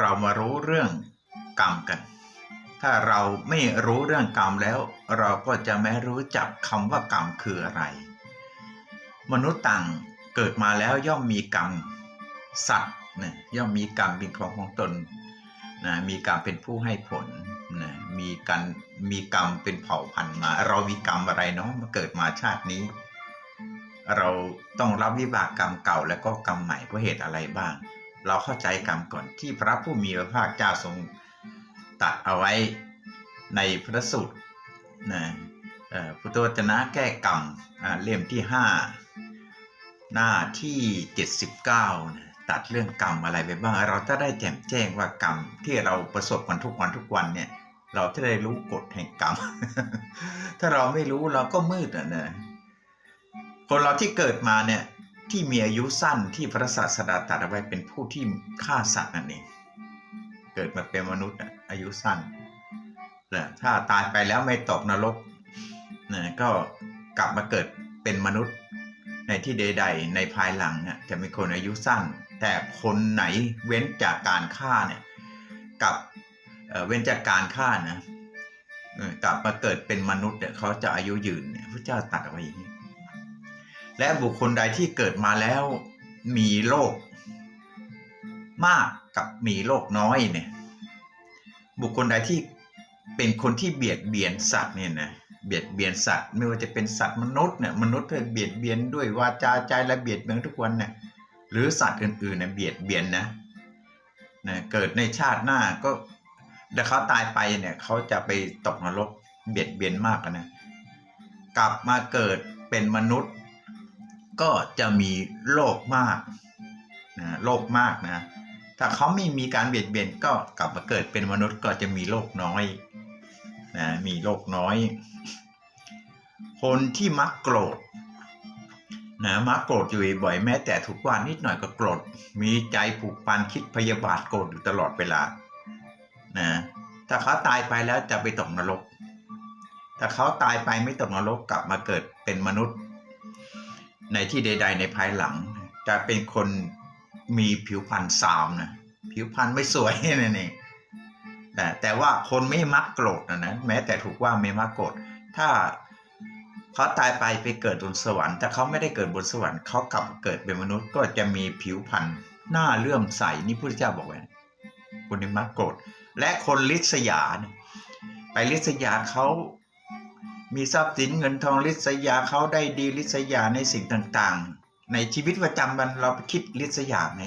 เรามารู้เรื่องกรรมกัน ถ้าเราไม่รู้เรื่องกรรมแล้ว เราก็จะไม่รู้จักคำว่ากรรมคืออะไร มนุษย์ต่างเกิดมาแล้วย่อมมีกรรม สัตว์นะย่อมมีกรรมเป็นของของตนนะมีกรรมเป็นผู้ให้ผลนะมีกันมีกรรมเป็นเผ่าพันธุ์มา เรามีกรรมอะไรเนาะมาเกิดมาชาตินี้ เราต้องรับวิบากกรรมเก่าแล้วก็กรรมใหม่เพราะเหตุอะไรบ้าง เราเข้าใจกรรมก่อนที่พระผู้มีพระภาคเจ้าทรงตัดเอาไว้ในพระสูตรนะอ่อพุทธวจนะแก้กรรมอ่าเล่มที่ 5 หน้าที่ 79นะตัดเรื่องกรรมอะไรไปบ้าง เราจะได้แจ่มแจ้งว่ากรรมที่เราประสบกันทุกวันทุกวันเนี่ยเราจะได้รู้กฎแห่งกรรม ถ้าเราไม่รู้เราก็มืดอะนะคนเราที่เกิดมาเนี่ย ที่มีอายุสั้นที่พระศาสดาตรัสเอาไว้เป็นผู้ที่ฆ่าสัตว์นั่นเอง เกิดมาเป็นมนุษย์อายุสั้นแต่ถ้าตายไปแล้วไม่ตกนรกนะก็กลับมาเกิดเป็นมนุษย์ในที่ใดๆในภายหลังนี่ยจะมีคนอายุสั้น แต่คนไหนเว้นจากการฆ่าเนี่ยกับเเว้นจากการฆ่านะกลับมาเกิดเป็นมนุษย์เนี่ยเขาจะอายุยืนพระเจ้าตรัดเอาไว้อย่างนี้ และบุคคลใดที่เกิดมาแล้วมีโรคมากกับมีโรคน้อยเนี่ย บุคคลใดที่เป็นคนที่เบียดเบียนสัตว์เนี่ยนะเบียดเบียนสัตว์ ไม่ว่าจะเป็นสัตว์มนุษย์เนี่ยมนุษย์เบียดเบียนด้วยวาจาใจและเบียดเบียนทุกวันเนี่ยหรือสัตว์อื่นๆเนี่ยเบียดเบียนนะนะเกิดในชาติหน้าก็เดี๋ยวเขาตายไปเนี่ยเขาจะไปตกนรกเบียดเบียนมากนะกลับมาเกิดเป็นมนุษย์ ก็จะมีโรคมากนะโรคมากนะ ถ้าเขาไม่มีการเบียดเบียนก็กลับมาเกิดเป็นมนุษย์ก็จะมีโรคน้อยนะมีโรคน้อย คนที่มักโกรธนะมักโกรธอยู่บ่อยๆแม้แต่ถูกว่านิดหน่อยก็โกรธมีใจผูกพันคิดพยาบาทโกรธอยู่ตลอดเวลานะถ้าเขาตายไปแล้วจะไปตกนรก ถ้าเขาตายไปไม่ตกนรกกลับมาเกิดเป็นมนุษย์ ในที่ใด ๆ ในภายหลังจะเป็นคนมีผิวพรรณสามนะผิวพรรณไม่สวยนั่นเองแต่แต่ว่าคนไม่มักโกรธนะนะแม้แต่ถูกว่าไม่มักโกรธถ้าเขาตายไปไปเกิดบนสวรรค์ถ้าเขาไม่ได้เกิดบนสวรรค์เขากลับเกิดเป็นมนุษย์ก็จะมีผิวพรรณหน้าเลื่อมใสนี่พระพุทธเจ้าบอกไว้คนที่มักโกรธและคนลิษยาไปลิษยาเขา มีทรัพย์สินเงินทองลิษยาเขาได้ดีลิษยาในสิ่งต่างๆ ในชีวิตประจำวันเราไปคิดลิษยาไหม